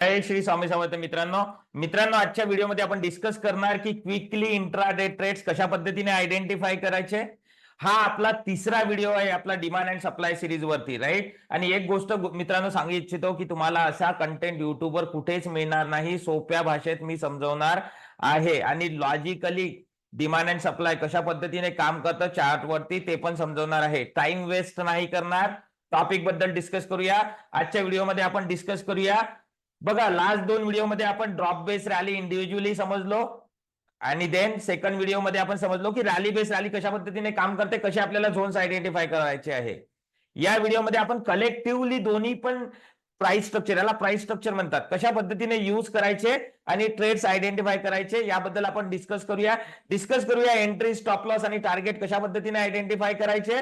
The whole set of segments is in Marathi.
जय श्री स्वामी समर्थ मित्रांनो. मित्रांनो आजच्या व्हिडिओमध्ये आपण डिस्कस करणार की क्विकली इंट्राडे ट्रेड्स कशा पद्धतीने आयडेंटिफाय करायचे? हा आपला तिसरा व्हिडिओ आहे आपला डिमांड अँड सप्लाय सिरीज वरती राईट आणि एक गोष्ट मित्रांनो सांगू इच्छितो की तुम्हाला असा कंटेंट युट्यूबवर कुठेच मिळणार नाही सोप्या भाषेत मी समजवणार आहे. आणि लॉजिकली डिमांड अँड सप्लाय कशा पद्धतीने काम करतं चार्ट वरती ते पण समजवणार आहे. टाइम वेस्ट नाही करणार. टॉपिकबद्दल डिस्कस करूया. आजच्या व्हिडिओमध्ये आपण डिस्कस करूया. बघा लास्ट दोन व्हिडिओमध्ये आपण ड्रॉप बेस रॅली इंडिव्हिज्युअली समजलो. आणि देन सेकंड व्हिडिओमध्ये आपण समजलो की रॅली बेस रॅली कशा पद्धतीने काम करते कसे आपल्याला झोन्स आयडेंटिफाय करायचे आहे. या व्हिडिओमध्ये आपण कलेक्टिव्हली दोन्ही पण प्राइस स्ट्रक्चर याला प्राइस स्ट्रक्चर म्हणतात. कशा पद्धतीने यूज करायचे आणि ट्रेड्स आयडेंटिफाय करायचे याबद्दल आपण डिस्कस करूया. डिस्कस करूया एंट्री स्टॉप लॉस आणि टार्गेट कशा पद्धतीने आयडेंटिफाय करायचे.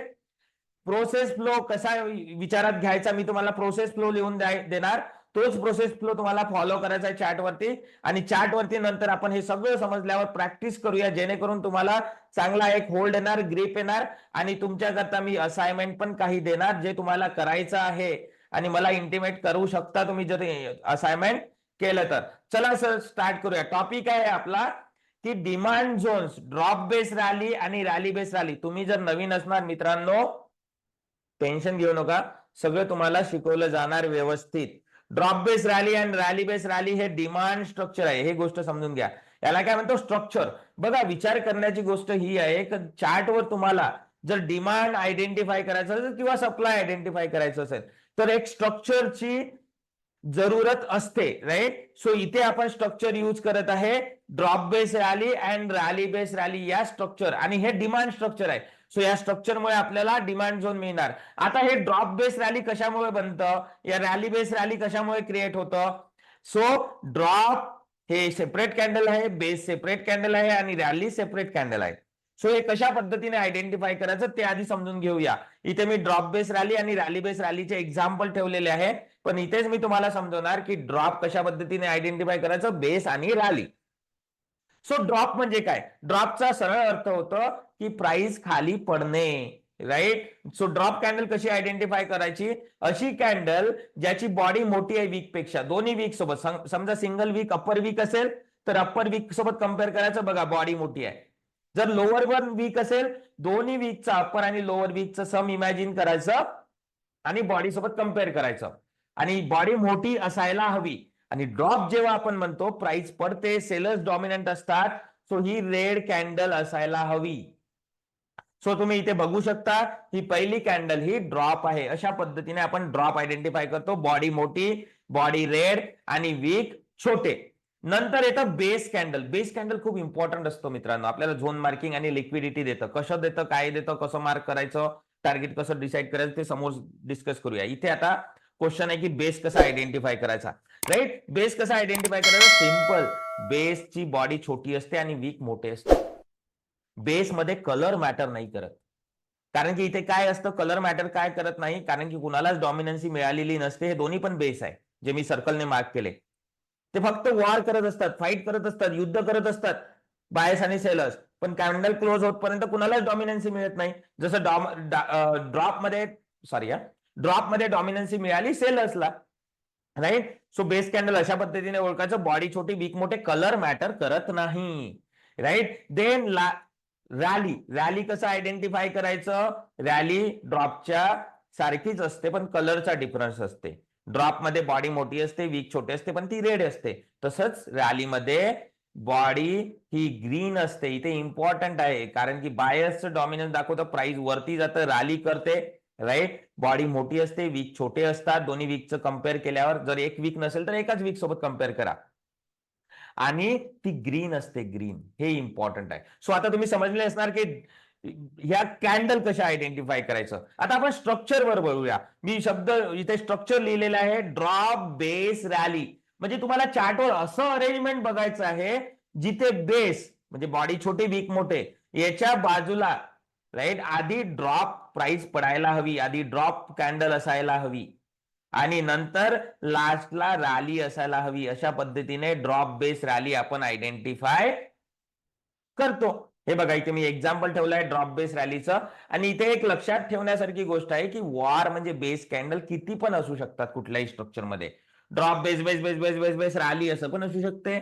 प्रोसेस फ्लो कसा विचारात घ्यायचा मी तुम्हाला प्रोसेस फ्लो लिहून देणार. तोच प्रोसेस फ्लो तुम्हाला फॉलो करायचा आहे चार्टवरती आणि चार्टवरती नंतर आपण हे सगळं समजल्यावर प्रॅक्टिस करूया. जेणेकरून तुम्हाला चांगला एक होल्ड येणार ग्रीप येणार. आणि तुमच्याकरता मी असाइनमेंट पण काही देणार जे तुम्हाला करायचं आहे. आणि मला इंटिमेट करू शकता तुम्ही जर असाइनमेंट केलं तर. चला सर स्टार्ट करूया. टॉपिक आहे आपला की demand zones drop base rally आणि रॅली बेस रॅली तुम्ही जर नवीन असणार मित्रांनो टेन्शन घेऊ नका. सगळं तुम्हाला शिकवलं जाणार व्यवस्थित. Drop base rally and rally base rally हे डिमांड स्ट्रक्चर आहे. हे गोष्ट समजून घ्या. याला काय म्हणतो? स्ट्रक्चर बघा विचार करण्याची गोष्ट ही आहे. की चार्टवर तुम्हाला जर डिमांड आयडेंटिफाय करायचं असेल किंवा सप्लाय आयडेंटिफाय करायचं असेल तर एक स्ट्रक्चरची जरूरत असते राईट सो इथे आपण स्ट्रक्चर यूज करत आहे. Drop base rally and rally base rally या स्ट्रक्चर आणि हे डिमांड स्ट्रक्चर आहे. सो या स्ट्रक्चरमुळे आपल्याला डिमांड झोन मिळणार. आता हे ड्रॉप बेस रॅली कशामुळे बनतं? या रॅली बेस रॅली कशामुळे क्रिएट होतं? सो ड्रॉप हे सेपरेट कॅन्डल आहे बेस सेपरेट कॅन्डल आहे आणि रॅली सेपरेट कॅन्डल आहे. सो हे कशा पद्धतीने आयडेंटिफाय करायचं ते आधी समजून घेऊया. इथे मी ड्रॉप बेस रॅली आणि रॅली बेस रॅलीचे एक्झाम्पल ठेवलेले आहे. पण इथेच मी तुम्हाला समजवणार की ड्रॉप कशा पद्धतीने आयडेंटिफाय करायचं? बेस आणि रॅली सो ड्रॉप म्हणजे काय? ड्रॉपचा सरळ अर्थ होतो की प्राइस खाली पडणे राईट सो ड्रॉप कॅन्डल कशी आयडेंटिफाय करायची? अशी कॅन्डल ज्याची बॉडी मोठी आहे वीकपेक्षा दोन्ही वीक सोबत समजा सिंगल वीक अप्पर वीक असेल तर अप्पर वीक सोबत कंपेअर करायचं बघा बॉडी मोठी आहे. जर लोअर वन वीक असेल दोन्ही वीकचा अप्पर आणि लोअर वीकचं सम इमॅजिन करायचं आणि बॉडी सोबत कंपेअर करायचं. आणि बॉडी मोठी असायला हवी. आणि ड्रॉप जेव्हा आपण म्हणतो प्राइस पडते सेलर्स डॉमिनंट असतात सो ही रेड कॅन्डल असायला हवी. सो तुम्ही इथे बघू शकता ही पहिली कॅन्डल ही ड्रॉप आहे. अशा पद्धतीने आपण ड्रॉप आयडेंटिफाय करतो. बॉडी मोठी बॉडी रेड आणि वीक छोटे. नंतर येतं बेस कॅन्डल बेस कॅन्डल खूप इम्पॉर्टंट असतो मित्रांनो. आपल्याला झोन मार्किंग आणि लिक्विडिटी देतं. कसं देतं काय देतं कसं मार्क करायचं टार्गेट कसं डिसाईड करायचं ते समोर डिस्कस करूया. इथे आता क्वेश्चन आहे की बेस कसा आयडेंटिफाय करायचा? राईट बेस कसा आयडेंटिफाय करायचा? सिंपल बेसची बॉडी छोटी असते आणि वीक मोठे असते. बेस मध्ये कलर मॅटर नाही करत. कारण की इथे काय असतं? कलर मॅटर काय करत नाही? कारण की कुणालाच डॉमिनन्सी मिळालेली नसते. हे दोन्ही पण बेस आहे जे मी सर्कलने मार्क केले. ते फक्त वॉर करत असतात फाईट करत असतात युद्ध करत असतात बायस आणि सेलर्स पण कॅन्डल क्लोज होतपर्यंत कुणालाच डॉमिनन्सी मिळत नाही. जसं ड्रॉपमध्ये सॉरी या ड्रॉपमध्ये डॉमिनन्सी मिळाली सेलर्सला राईट सो बेस कॅन्डल अशा पद्धतीने ओळखायचं. बॉडी छोटी वीक मोठे कलर मॅटर करत नाही. राईट देन रॅली रॅली कसं आयडेंटिफाय करायचं? रॅली ड्रॉपच्या सारखीच असते पण कलरचा डिफरन्स असते. ड्रॉपमध्ये बॉडी मोठी असते वीक छोटे असते पण ती रेड असते. तसंच रॅलीमध्ये बॉडी ही ग्रीन असते. इथे इम्पॉर्टंट आहे कारण की बायसचं डॉमिनन्स दाखवतं प्राइस वरती जातं रॅली करते राईट बॉडी मोठी असते वीक छोटे असतात. दोन्ही वीकचं कंपेअर केल्यावर जर एक वीक नसेल तर एकाच वीक सोबत कंपेअर करा. आणि ती ग्रीन असते ग्रीन हे इम्पॉर्टंट आहे. सो आता तुम्ही समजले असणार की ह्या कॅन्डल कशा आयडेंटिफाय करायचं? आता आपण स्ट्रक्चर वर बोलूया मी शब्द इथे स्ट्रक्चर लिहिलेला आहे ड्रॉप बेस रॅली म्हणजे तुम्हाला चार्टवर असं अरेंजमेंट बघायचं आहे जिथे बेस म्हणजे बॉडी छोटे वीक मोठे याच्या बाजूला राईट आधी ड्रॉप प्राइस पडायला हवी आधी ड्रॉप कॅन्डल असायला हवी. आणि नंतर लास्टला रॅली असायला हवी. अशा पद्धतीने ड्रॉप बेस रॅली आपण आयडेंटिफाय करतो. हे बघा इथे मी एक्झाम्पल ठेवलंय ड्रॉप बेस रॅलीचं आणि इथे एक लक्षात ठेवण्यासारखी गोष्ट आहे की वॉर म्हणजे बेस कॅन्डल किती पण असू शकतात कुठल्याही स्ट्रक्चरमध्ये drop base base base base base base rally असं पण असू शकते.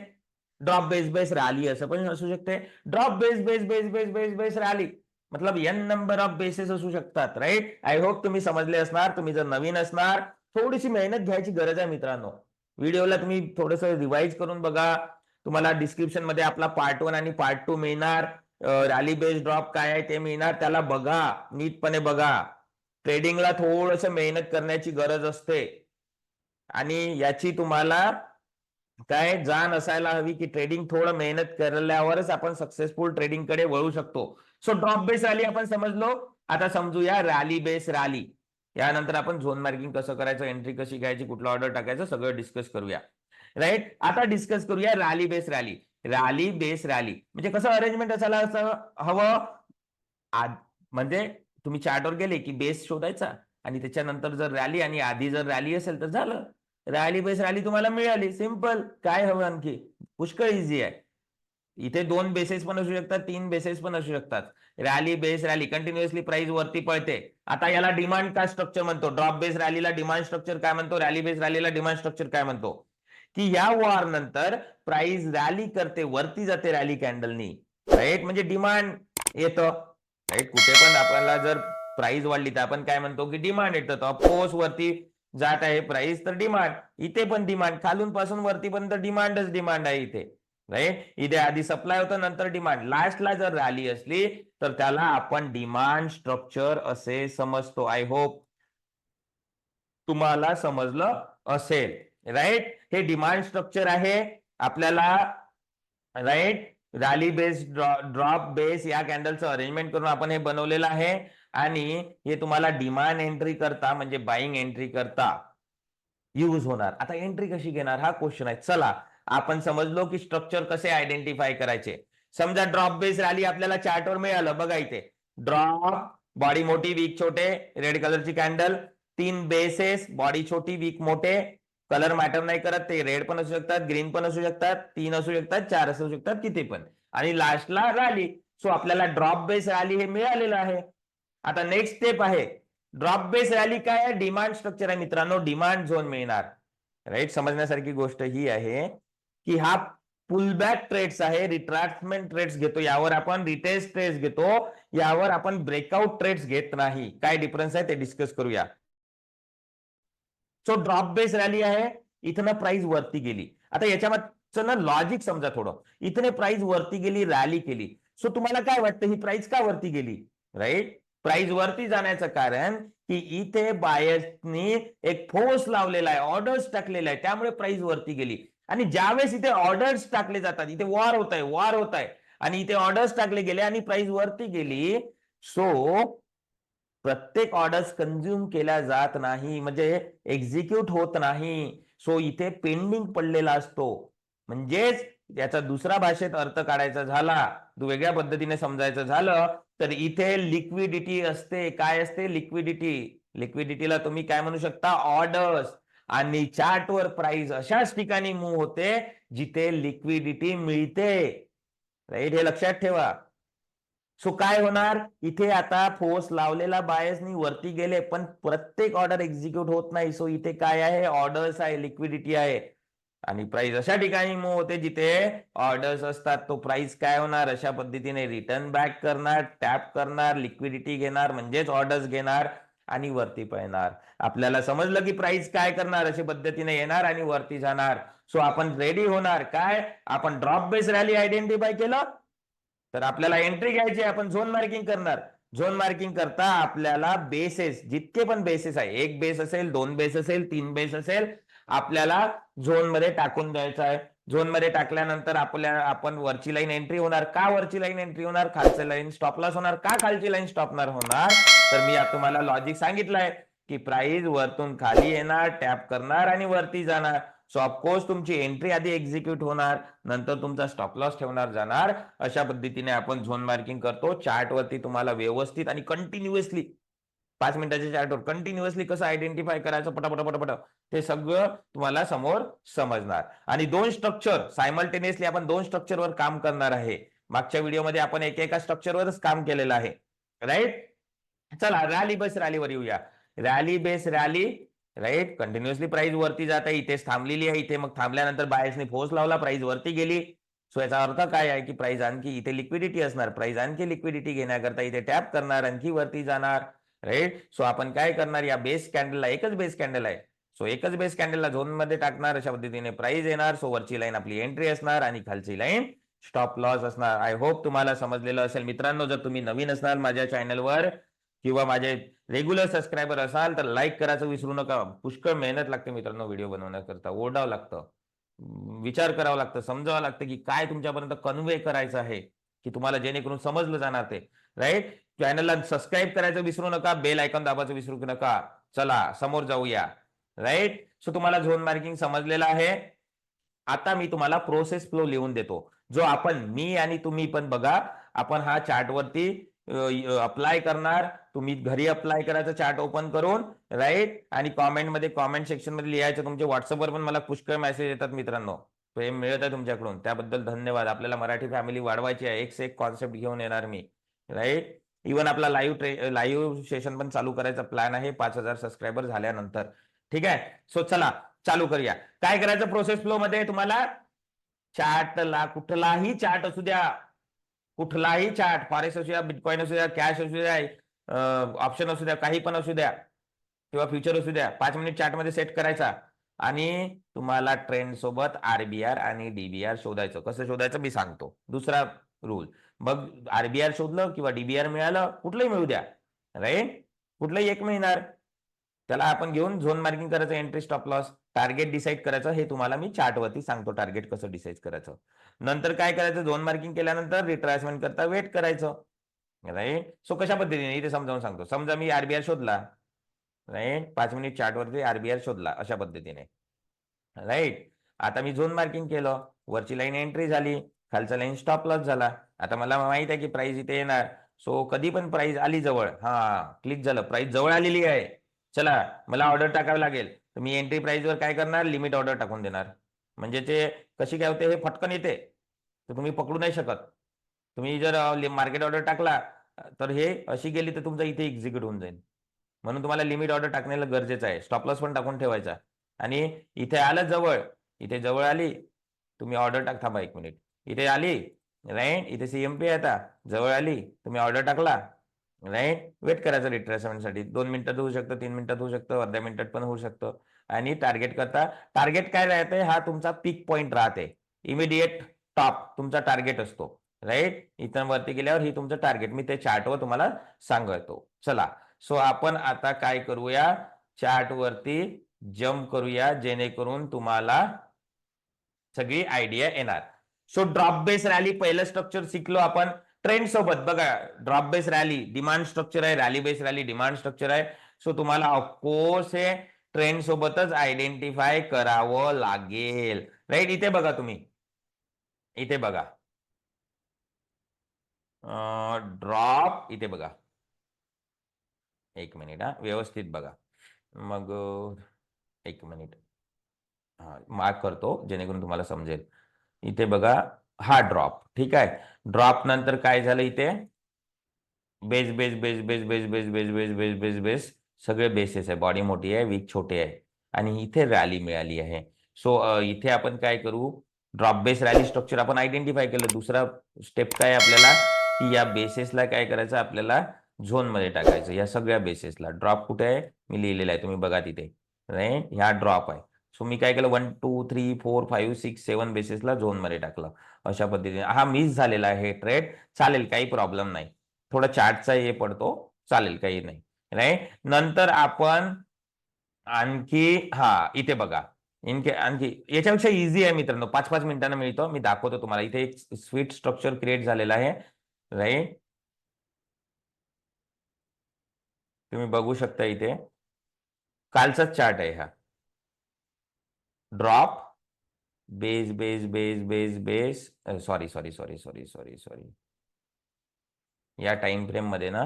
ड्रॉप बेस बेस रॅली असं पण असू शकते. Drop base base base base base base rally मतलब एन नंबर ऑफ बेसेस असू शकतात राईट आय होप तुम्ही समजले असणार तुम्ही जर नवीन असणार थोडीशी मेहनत घ्यायची गरज आहे मित्रांनो. व्हिडिओला तुम्ही थोडस रिवाईज करून बघा. तुम्हाला डिस्क्रिप्शनमध्ये आपला पार्ट वन आणि पार्ट टू मिळणार. रॅली बेस ड्रॉप काय आहे ते मिळणार. त्याला बघा. नीटपणे बघा. ट्रेडिंगला थोडस मेहनत करण्याची गरज असते. आणि याची तुम्हाला काय जाण असायला हवी की ट्रेडिंग थोडं मेहनत केल्यावरच आपण सक्सेसफुल ट्रेडिंगकडे वळू शकतो. सो ड्रॉप बेस रॅली आपण समजलो. आता समजूया रॅली बेस रॅली यानंतर आपण झोन मार्किंग कसं करायचं एंट्री कशी घ्यायची कुठला ऑर्डर टाकायचं सगळं डिस्कस करूया. राईट आता डिस्कस करूया rally base rally rally base rally म्हणजे कसं अरेंजमेंट असायला असं हवं? म्हणजे तुम्ही चार्टवर गेले की बेस शोधायचा. आणि त्याच्यानंतर जर रॅली आणि आधी जर रॅली असेल तर झालं. रॅली बेस रॅली तुम्हाला मिळाली. सिंपल काय हवं आणखी? पुष्कळ इझी आहे. इथे दोन बेसेस पण असू शकतात तीन बेसेस पण असू शकतात. Rally base rally continuously price वरती पळते. आता याला डिमांड काय स्ट्रक्चर म्हणतो? ड्रॉप बेस रॅलीला डिमांड स्ट्रक्चर काय म्हणतो? रॅली बेस रॅलीला डिमांड स्ट्रक्चर काय म्हणतो? की या वॉर नंतर प्राइस रॅली करते वरती जाते रॅली कॅन्डलनी राईट म्हणजे डिमांड येतं. राईट कुठे पण आपल्याला जर प्राइस वाढली तर आपण काय म्हणतो की डिमांड येतं. तर ऑफकोर्स वरती जात आहे प्राइस तर डिमांड इथे पण डिमांड खालून पासून वरतीपर्यंत डिमांडच डिमांड आहे इथे. राईट इथे आधी सप्लाय होतं नंतर डिमांड लास्टला जर रॅली असली तर त्याला आपण डिमांड स्ट्रक्चर असे समजतो. आय होप तुम्हाला समजलं असेल. राईट हे डिमांड स्ट्रक्चर आहे. आपल्याला right rally base drop base या कॅन्डलचं अरेंजमेंट करून आपण हे बनवलेलं आहे. आणि हे तुम्हाला डिमांड एंट्री करता म्हणजे बाईंग एंट्री करता. यूज होणार. आता एंट्री कशी घेणार? हा क्वेश्चन आहे. चला. आपण समजलो की स्ट्रक्चर कसे आयडेंटिफाय करायचे. समजा ड्रॉप बेस रॅली आपल्याला चार्टवर मिळालं बघा इथे. ड्रॉप बॉडी मोठी वीक छोटे. रेड कलरची कॅन्डल तीन बेसेस बॉडी छोटी वीक मोठे. कलर मॅटर नाही करत ते रेड पण असू शकतात ग्रीन पण असू शकतात तीन असू शकतात चार असू शकतात किती पण. आणि लास्टला रॅली सो आपल्याला ड्रॉप बेस रॅली हे मिळालेलं आहे. आता नेक्स्ट स्टेप आहे. ड्रॉप बेस रॅली काय आहे? डिमांड स्ट्रक्चर आहे मित्रांनो. डिमांड झोन मिळणार. राईट समजण्यासारखी गोष्ट ही आहे. की हा पुलबॅक ट्रेड्स आहे रिट्रॅक्टमेंट ट्रेड्स घेतो. यावर आपण रिटेस्ट ट्रेड्स घेतो. यावर आपण ब्रेकआउट ट्रेड्स घेत नाही. काय डिफरन्स आहे ते डिस्कस करूया. सो ड्रॉप बेस रॅली आहे. इथं प्राइस वरती गेली. आता याच्यामध्ये ना लॉजिक समजा थोडं. इथने प्राइस वरती गेली रॅली केली. सो तुम्हाला काय वाटतं? ही प्राइस का वरती गेली? राईट प्राइस वरती जाण्याचं कारण की इथे बायर्सनी एक फोर्स लावलेला आहे ऑर्डर्स टाकलेला आहे. त्यामुळे प्राइस वरती गेली. आणि ज्यावेळेस इथे ऑर्डर्स टाकले जातात इथे वॉर होत आहे वॉर होत आहे आणि इथे ऑर्डर्स टाकले गेले आणि प्राइस वरती गेली सो प्रत्येक ऑर्डर्स कन्झ्युम केल्या जात नाही म्हणजे एक्झिक्यूट होत नाही. सो इथे पेंडिंग पडलेला असतो. म्हणजेच याचा दुसरा भाषेत अर्थ काढायचा झाला वेगळ्या पद्धतीने समजायचं झालं तर इथे लिक्विडिटी असते. काय असते? लिक्विडिटी लिक्विडिटीला तुम्ही काय म्हणू शकता? ऑर्डर्स आणि चार्टवर प्राइस अशाच ठिकाणी मूव्ह होते जिथे लिक्विडिटी मिळते. राईट हे लक्षात ठेवा. सो काय होणार? इथे आता फोर्स लावलेला बायसनी वरती गेले पण प्रत्येक ऑर्डर एक्झिक्यूट होत नाही. सो इथे काय आहे? ऑर्डर्स आहे लिक्विडिटी आहे. आणि प्राइस अशा ठिकाणी मूव्ह होते जिथे ऑर्डर्स असतात. तो प्राइस काय होणार? अशा पद्धतीने रिटर्न बॅक करणार टॅप करणार लिक्विडिटी घेणार म्हणजेच ऑर्डर्स घेणार. आणि वरती पळणार. आपल्याला समजलं की प्राइस काय करणार? अशा पद्धतीने येणार आणि वरती जाणार. सो आपण रेडी होणार. काय? आपण ड्रॉप बेस रॅली आयडेंटिफाय केलं? तर आपल्याला एंट्री घ्यायची आपण झोन मार्किंग करणार. झोन मार्किंग करता आपल्याला बेसेस जितके पण बेसेस आहे एक बेस असेल दोन बेस असेल तीन बेस असेल आपल्याला झोनमध्ये टाकून द्यायचं आहे. झोनमध्ये टाकल्यानंतर आपल्या आपण वरची लाईन एंट्री होणार का? वरची लाईन एंट्री होणार? खालची लाईन स्टॉप लॉस होणार का? खालची लाईन स्टॉपणार होणार? तर मी आता तुम्हाला लॉजिक सांगितलंय की प्राइस वरतून खाली येणार टॅप करणार आणि वरती जाणार. सो ऑफकोर्स तुमची एंट्री आधी एक्झिक्यूट होणार नंतर तुमचा स्टॉप लॉस ठेवणार जाणार. अशा पद्धतीने आपण झोन मार्किंग करतो. चार्ट वरती तुम्हाला व्यवस्थित आणि कंटिन्युअसली पाच मिनिटाच्या चार्टवर कंटिन्युअसली कसं आयडेंटिफाय करायचं पटापट पटापट ते सगळं तुम्हाला समोर समजणार. आणि दोन स्ट्रक्चर सायमल्टेनियसली आपण दोन स्ट्रक्चरवर काम करणार आहे. मागच्या व्हिडिओमध्ये आपण एकेका स्ट्रक्चरवरच काम केलेलं आहे. राईट चला रॅली बेस रॅलीवर येऊया. Rally base rally right continuously price वरती जात आहे इथेच थांबलेली आहे. इथे मग थांबल्यानंतर बायसने फोर्स लावला प्राइस वरती गेली. सो याचा अर्थ काय आहे की प्राइस आणखी इथे लिक्विडिटी असणार. प्राइस आणखी लिक्विडिटी घेण्याकरता इथे टॅप करणार आणखी वरती जाणार. राईट सो आपण काय करणार? या बेस कॅन्डलला एकच बेस कॅन्डल आहे. सो एकच बेस कॅन्डलला झोनमध्ये टाकणार. अशा पद्धतीने प्राइस येणार. सो वरची लाईन आपली एंट्री असणार आणि खालची लाईन स्टॉप लॉस असणार. आय होप तुम्हाला समजलेलं असेल. मित्रांनो जर तुम्ही नवीन असणार माझ्या चॅनलवर किंवा माझे रेग्युलर सबस्क्रायबर असाल तर लाईक करायचं विसरू नका. पुष्कळ मेहनत लागते मित्रांनो व्हिडिओ बनवण्याकरता. ओरडावं लागतं. विचार करावा लागतं. समजावं लागतं की काय तुमच्यापर्यंत कन्वे करायचं आहे की तुम्हाला जेणेकरून समजलं जाणार ते. राईट चॅनलला सबस्क्राईब करायचं विसरू नका बेल आयकॉन दाबायचं विसरू नका. चला समोर जाऊया. राईट सो तुम्हाला झोन मार्किंग समजलेलं आहे. आता मी तुम्हाला प्रोसेस फ्लो लिहून देतो. जो आपण मी आणि तुम्ही पण बघा आपण हा चार्ट वरती अप्लाय करणार. तुम्ही घरी अप्लाय करायचं चार्ट ओपन करून राईट आणि कॉमेंटमध्ये कॉमेंट सेक्शनमध्ये लिहायचं. तुमच्या व्हॉट्सअपवर पण मला पुष्कळ मेसेज येतात मित्रांनो. प्रेम मिळत आहे तुमच्याकडून. त्याबद्दल धन्यवाद. आपल्याला मराठी फॅमिली वाढवायची आहे. एक से एक कॉन्सेप्ट घेऊन येणार मी. राईट इव्हन आपला लाईव्ह ट्रे लाईव्ह सेशन पण चालू करायचा प्लॅन आहे. पाच हजार सबस्क्रायबर झाल्यानंतर. ठीक आहे? सो चला चालू करूया. काय करायचं प्रोसेस फ्लो मध्ये तुम्हाला? चार्टला कुठलाही चार्ट असू द्या. कुठलाही चार्ट फॉरेक्स असू द्या बिटकॉइन असू द्या कॅश असू द्या ऑप्शन असू द्या काही पण असू द्या. किंवा फ्युचर असू द्या. पाच मिनिट चार्टमध्ये सेट करायचा. आणि तुम्हाला ट्रेंड सोबत आरबीआर आणि डीबीआर शोधायचं. कसं शोधायचं? मी सांगतो. दुसरा रूल मग आरबीआर शोधलं किंवा डीबीआर मिळालं कुठलंही मिळू द्या. राईट कुठलंही एक मिळणार. त्याला आपण घेऊन झोन मार्किंग करायचं entry stop loss target decide करायचं हे तुम्हाला मी चार्टवरती सांगतो टार्गेट कसं डिसाईड करायचं. नंतर काय करायचं? झोन मार्किंग केल्यानंतर रिट्रायसमेंट करता वेट करायचं. राईट सो कशा पद्धतीने? इथे समजावून सांगतो. समजा मी आरबीआर शोधला. राईट पाच मिनिट चार्टवरती आरबीआर शोधला अशा पद्धतीने. राईट आता मी झोन मार्किंग केलं. वरची लाईन एंट्री झाली. खालचा लाईन स्टॉप लॉस झाला. आता मला माहीत आहे की प्राइस इथे येणार. सो कधी पण प्राइस आली जवळ. हा क्लिक झालं. प्राइस जवळ आलेली आहे. चला मला ऑर्डर टाकावी लागेल. तर मी एंट्री प्राइस वर काय करणार? लिमिट ऑर्डर टाकून देणार. म्हणजे ते कशी काय होते हे फटकन येते. तर तुम्ही पकडू नाही शकत. तुम्ही जर मार्केट ऑर्डर टाकला तर हे अशी गेली तर तुमचा इथे एक्झिक्यूट होऊन जाईल. म्हणून तुम्हाला लिमिट ऑर्डर टाकण्याला गरजेचं आहे. स्टॉप लॉस पण टाकून ठेवायचा. आणि इथे आलं जवळ. इथे जवळ आली. तुम्ही ऑर्डर टाक थांबा एक मिनिट इथे आली राईट इथे सीएमपी आता. जवळ आली तुम्ही ऑर्डर टाकला राईट वेट करायचं रिट्रेसमेंटसाठी दोन मिनिटात होऊ शकतं तीन मिनिटात होऊ शकतं अर्ध्या मिनिटात पण होऊ शकतं. आणि टार्गेट करता टार्गेट काय राहते? हा तुमचा पीक पॉईंट राहते. इमिडिएट टॉप तुमचा टार्गेट असतो राईट इथं वरती गेल्यावर ही तुमचं टार्गेट मी ते चार्टवर तुम्हाला सांगतो. चला. सो आपण आता काय करूया? चार्ट वरती जम्प करूया जेणेकरून तुम्हाला सगळी आयडिया येणार. सो ड्रॉप बेस रॅली पहिलं स्ट्रक्चर शिकलो आपण. ट्रेंड सोबत बघा drop base rally demand structure आहे rally base rally demand structure आहे. सो तुम्हाला ऑफकोर्स हे ट्रेंड सोबतच आयडेंटिफाय करावं लागेल. राईट इथे बघा तुम्ही. इथे बघा. ड्रॉप इथे बघा. एक मिनिट हा. व्यवस्थित बघा. मग एक मिनिट हा मार्क करतो जेणेकरून तुम्हाला समजेल. इथे बघा हा ड्रॉप ठीक आहे? ड्रॉप नंतर काय झालं इथे? Base base base base base base base base base base base सगळे बेसेस आहे. बॉडी मोठी आहे वीक छोटे आहे. आणि इथे रॅली मिळाली आहे. सो इथे आपण काय करू? ड्रॉप बेस रॅली स्ट्रक्चर आपण आयडेंटिफाय केलं. दुसरा स्टेप काय आपल्याला? की या बेसेसला काय करायचं? आपल्याला झोनमध्ये टाकायचं. या सगळ्या बेसेसला ड्रॉप कुठे आहे? मी लिहिलेला आहे. तुम्ही बघा तिथे. राईट ह्या ड्रॉप आहे. सो मी काय केलं? One two three four five six seven बेसिसला झोनमध्ये टाकलं. अशा पद्धतीने. हा मिस झालेला आहे ट्रेड चालेल काही प्रॉब्लेम नाही. थोडा चार्टचा हे पडतो. चालेल काही नाही. राईट नंतर आपण आणखी हा इथे बघा. इनके आणखी याच्यापेक्षा इझी आहे मित्रांनो. पाच पाच मिनिटांना मिळतो. मी दाखवतो तुम्हाला. इथे एक स्वीट स्ट्रक्चर क्रिएट झालेला आहे. राईट तुम्ही बघू शकता इथे. कालचाच चार्ट आहे हा. Drop base base base base base sorry sorry sorry sorry sorry sorry या टाइम फ्रेममध्ये ना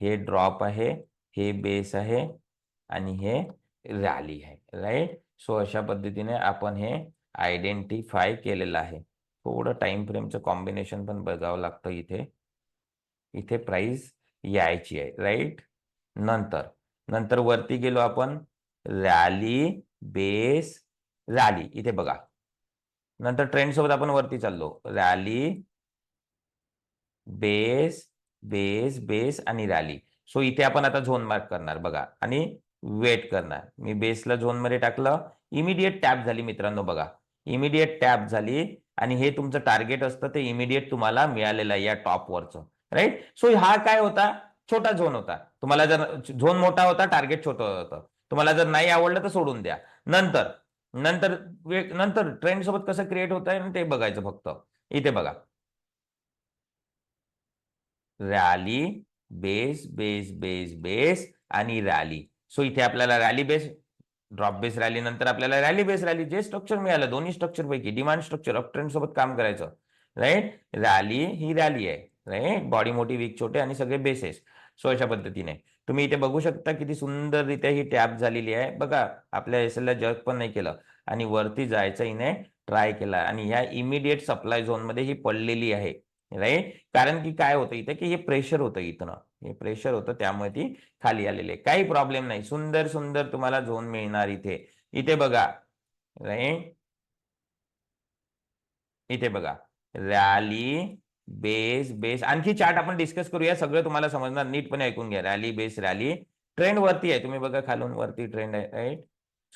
हे ड्रॉप आहे हे बेस आहे आणि हे रॅली आहे राईट सो अशा पद्धतीने आपण हे आयडेंटिफाय केलेलं आहे. थोडं टाइम फ्रेमचं कॉम्बिनेशन पण बघावं लागतं इथे. इथे प्राइस यायची आहे राईट नंतर नंतर वरती गेलो आपण. Rally base rally. इथे बघा. नंतर ट्रेंड सोबत आपण वरती चाललो. रॅली बेस बेस बेस आणि रॅली. सो इथे आपण आता झोन मार्क करणार बघा. आणि वेट करणार. मी बेसला झोनमध्ये टाकलं. इमिडिएट टॅप झाली मित्रांनो बघा. इमिडिएट टॅप झाली आणि हे तुमचं टार्गेट असतं ते इमिडिएट तुम्हाला मिळालेलं आहे या टॉपवरचं राईट सो हा काय होता? छोटा झोन होता. तुम्हाला जर झोन मोठा होता टार्गेट छोटं होतं. तुम्हाला जर नाही आवडलं तर सोडून द्या. नंतर नंतर नंतर ट्रेंड सोबत कसं क्रिएट होत आहे ते बघायचं फक्त. इथे बघा. Rally base base base base आणि रॅली सो इथे आपल्याला rally base drop base rally नंतर आपल्याला रॅली बेस रॅली जे स्ट्रक्चर मिळालं दोन्ही स्ट्रक्चर पैकी डिमांड स्ट्रक्चर अप ट्रेंड सोबत काम करायचं. राईट रॅली ही रॅली आहे. राईट बॉडी मोठी वीक छोटे आणि सगळे बेसेस सो अशा पद्धतीने. तुम्ही इथे बघू शकता किती सुंदररित्या ही टॅप झालेली आहे. बघा आपल्या एस जग पण नाही केलं. आणि वरती जायचं हिने ट्राय केला. आणि ह्या इमिडिएट सप्लाय झोनमध्ये ही पडलेली आहे. राईट कारण की काय होतं इथे की हे प्रेशर होतं इथनं. हे प्रेशर होतं त्यामुळे ती खाली आलेली आहे. काही प्रॉब्लेम नाही. सुंदर सुंदर तुम्हाला झोन मिळणार इथे. इथे बघा. राईट इथे बघा. Rally base base. आणखी चार्ट आपण डिस्कस करूया. सगळं तुम्हाला समजणार. नीटपणे ऐकून घ्या. Rally base rally. ट्रेंड वरती आहे. तुम्ही बघा खालून वरती ट्रेंड आहे. Right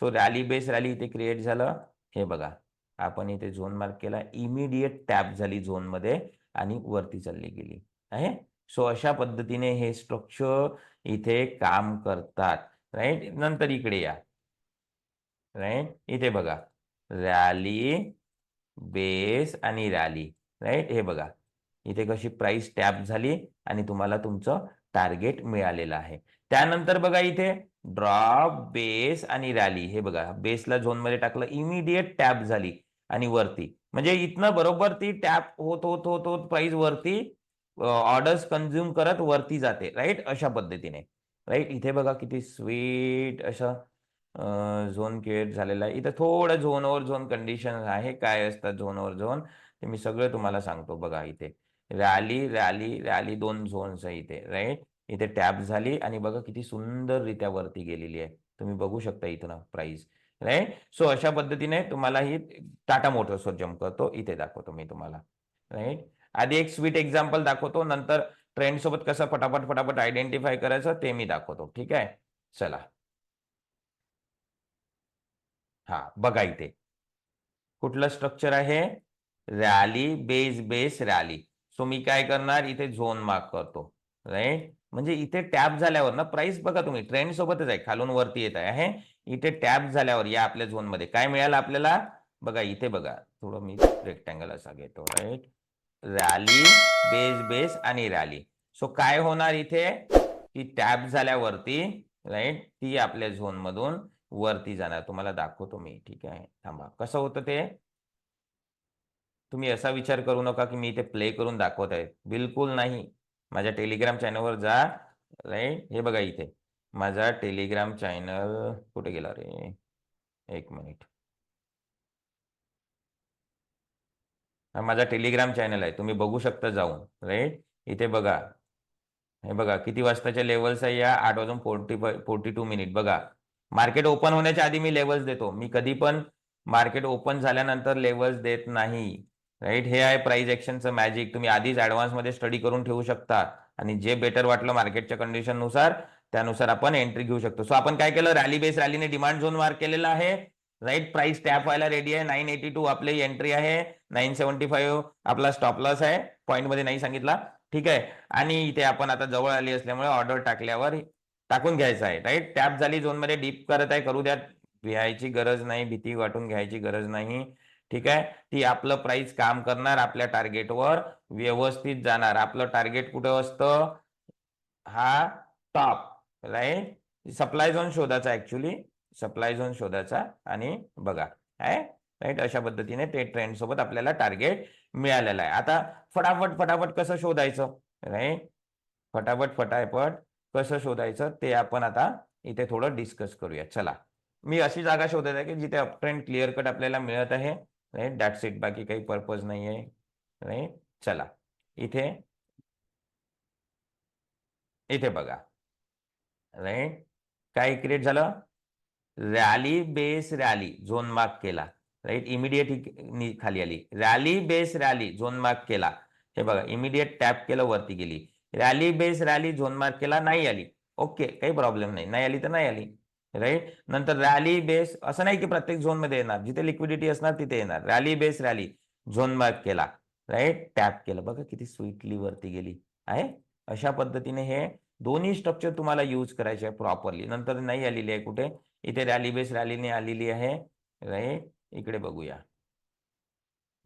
so rally base rally इथे क्रिएट झालं. हे बघा. आपण इथे झोन मार्क केला. इमिडिएट टॅप झाली झोनमध्ये आणि वरती चालली गेली. आहे? सो अशा पद्धतीने हे स्ट्रक्चर इथे काम करतात. राईट नंतर इकडे या. राईट इथे बघा. रॅली बेस आणि रॅली. राईट हे बघा. इथे कशी प्राइस टॅप झाली आणि तुम्हाला तुमचं टार्गेट मिळालेलं आहे. त्यानंतर बघा इथे ड्रॉप बेस आणि रॅली हे बघा बेसला झोनमध्ये टाकलं इमिडिएट टॅप झाली आणि वरती. म्हणजे इथनं बरोबर ती टॅप होत होत होत होत प्राइस वरती ऑर्डर्स कन्झ्युम करत वरती जाते राईट अशा पद्धतीने. राईट इथे बघा किती स्वीट असं झोन क्रिएट झालेला आहे. इथं थोडं झोनवर झोन कंडिशन आहे. काय असतात झोनवर झोन ते मी सगळं तुम्हाला सांगतो बघा इथे. रॅली रॅली रॅली दोन झोन्स आहे इथे राईट इथे टॅप झाली आणि बघा किती सुंदररित्या वरती गेलेली आहे. तुम्ही बघू शकता इथं प्राइस राईट सो अशा पद्धतीने तुम्हाला ही टाटा मोटर्सवर जम्प करतो. इथे दाखवतो मी तुम्हाला राईट आधी एक स्वीट एक्झाम्पल दाखवतो नंतर ट्रेंड सोबत कसं फटाफट फटाफट आयडेंटिफाय करायचं ते मी दाखवतो ठीक आहे? चला. हा बघा इथे. कुठलं स्ट्रक्चर आहे? Rally base base rally so मी काय करणार? इथे झोन मार्क करतो. राईट म्हणजे इथे टॅप झाल्यावर ना प्राइस बघा तुम्ही ट्रेंड सोबतच आहे खालून वरती येत आहे इथे टॅप झाल्यावर या आपल्या झोनमध्ये काय मिळालं आपल्याला? बघा इथे बघा थोडं मी रेक्टँगल असा घेतो राईट रॅली बेस बेस आणि रॅली सो काय होणार इथे? ती टॅप झाल्यावरती राईट ती आपल्या झोन मधून वरती जाणार. तुम्हाला दाखवतो मी ठीक आहे? थांबा. कसं होतं ते? तुम्ही असा विचार करू नका की मी इथे प्ले करून दाखवत आहे. बिलकुल नाही. माझ्या टेलिग्राम चॅनलवर जा. राईट हे बघा इथे. माझा टेलिग्राम चॅनल कुठे गेला रे? एक मिनिट हा माझा टेलिग्राम चॅनल आहे. तुम्ही बघू शकता जाऊन. राईट इथे बघा. हे बघा किती वाजताच्या लेवल्स आहे या? आठ वाजून फोर्टी फोर्टी टू मिनिट बघा. मार्केट ओपन होण्याच्या आधी मी लेवल्स देतो. मी कधी पण मार्केट ओपन झाल्यानंतर लेवल्स देत नाही. राईट हे आहे प्राइस ऍक्शनचं मॅजिक तुम्ही आधीच ऍडव्हान्समध्ये स्टडी करून ठेवू शकता. आणि जे बेटर वाटलं मार्केटच्या कंडिशननुसार त्यानुसार आपण एंट्री घेऊ शकतो. सो आपण काय केलं? रॅली बेस रॅलीने डिमांड झोन मार्क केलेला आहे. राईट प्राइस टॅप व्हायला रेडी आहे. नाईन एटी टू आपली एंट्री आहे. नाईन सेव्हन्टी फाईव्ह आपला स्टॉप लॉस आहे. पॉईंटमध्ये नाही सांगितला. ठीक आहे. आणि इथे आपण आता जवळ आली असल्यामुळे ऑर्डर टाकल्यावर टाकून घ्यायचं आहे. राईट टॅप झाली झोनमध्ये डीप करत आहे. करू द्या. घ्यायची गरज नाही. भीती वाटून घ्यायची गरज नाही. ठीक आहे? ती आपलं प्राइस काम करणार आपल्या टार्गेटवर व्यवस्थित जाणार. आपलं टार्गेट कुठं असतं? हा टॉप राईट सप्लाय झोन शोधायचा ऍक्च्युली सप्लाय झोन शोधायचा आणि बघा. आहे? राईट अशा पद्धतीने ते ट्रेंड सोबत आपल्याला टार्गेट मिळालेलं आहे. आता फटाफट फटाफट कसं शोधायचं? राईट फटाफट फटाफट कसं शोधायचं? ते आपण आता इथे थोडं डिस्कस करूया. चला. मी अशी जागा शोधत आहे की जिथे अपट्रेंड क्लिअर कट आपल्याला मिळत आहे. राईट दॅट सीट बाकी काही पर्पज नाही आहे राईट चला. इथे. इथे बघा. राईट काय create rally base rally zone mark केला. राईट इमिडिएट खाली आली. Rally base rally zone mark केला. हे बघा. इमिडिएट टॅप केलं, वरती गेली. Rally base rally zone mark केला. नाही आली. ओके काही प्रॉब्लेम नाही. नाही आली तर नाही आली. राईट नंतर रॅली बेस असं नाही की प्रत्येक झोनमध्ये येणार. जिथे लिक्विडिटी असणार तिथे येणार. Rally base rally zone mark केला. राईट टॅप केलं. बघा किती स्वीटली वरती गेली. आहे? अशा पद्धतीने हे दोन्ही स्ट्रक्चर तुम्हाला यूज करायचे आहे प्रॉपरली नंतर नाही आलेली आहे कुठे? इथे रॅली बेस रॅलीने आलेली आहे. राईट इकडे बघूया.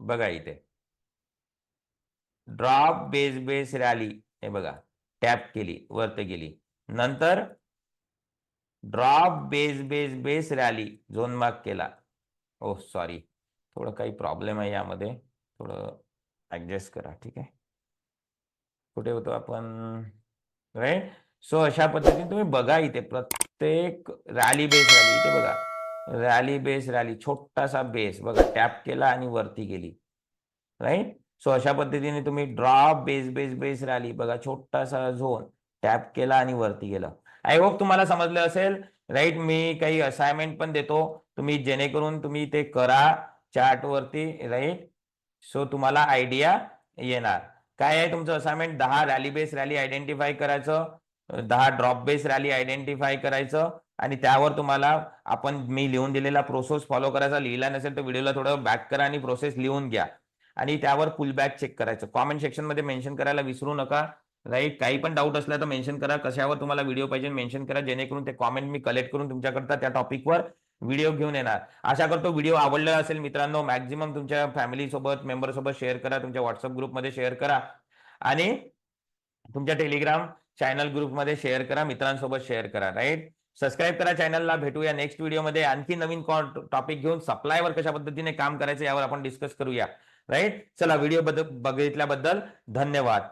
बघा इथे. ड्रॉप बेस बेस रॅली हे बघा. टॅप केली. वरती गेली. नंतर drop base base base rally zone mark केला. Oh, ओ सॉरी थोडं काही प्रॉब्लेम आहे यामध्ये. थोडं ऍडजस्ट करा ठीक आहे? कुठे होतो आपण? राईट सो अशा पद्धतीने तुम्ही बघा इथे. प्रत्येक रॅली बेस रॅली इथे बघा. रॅली बेस रॅली छोटासा बेस बघा टॅप केला आणि वरती गेली. राईट सो अशा पद्धतीने तुम्ही drop base base base rally बघा छोटासा झोन टॅप केला आणि वरती गेला. आय होप तुम्हाला समजलं असेल. राईट मी काही असाइनमेंट पण देतो. तुम्ही जेणेकरून तुम्ही ते करा चार्ट वरती राईट सो तुम्हाला आयडिया येणार. काय आहे तुमचं असाइनमेंट दहा रॅली बेस रॅली आयडेंटिफाय करायचं. दहा ड्रॉप बेस रॅली आयडेंटिफाय करायचं. आणि त्यावर तुम्हाला आपण मी लिहून दिलेला प्रोसेस फॉलो करायचा. लिहिला नसेल तर व्हिडिओला थोडं बॅक करा आणि प्रोसेस लिहून घ्या. आणि त्यावर पुल बॅक चेक करायचं. कॉमेंट सेक्शनमध्ये मेन्शन करायला विसरू नका. राईट काही पण डाऊट असला तर मेन्शन करा. कशावर तुम्हाला व्हिडिओ पाहिजे मेन्शन करा. जेणेकरून ते कॉमेंट मी कलेक्ट करून तुमच्याकरता त्या टॉपिकवर व्हिडिओ घेऊन येणार. आशा करतो व्हिडिओ आवडला असेल मित्रांनो. मॅक्झिमम तुमच्या फॅमिली सोबत मेंबर सोबत शेअर करा. तुमच्या व्हॉट्सअप ग्रुपमध्ये शेअर करा. आणि तुमच्या टेलिग्राम चॅनल ग्रुपमध्ये शेअर करा. मित्रांसोबत शेअर करा. राईट सबस्क्राईब करा चॅनलला भेटूया नेक्स्ट व्हिडिओमध्ये आणखी नवीन टॉपिक घेऊन सप्लायवर कशा पद्धतीने काम करायचं यावर आपण डिस्कस करूया. राईट चला व्हिडिओ बद्दल बघितल्याबद्दल धन्यवाद.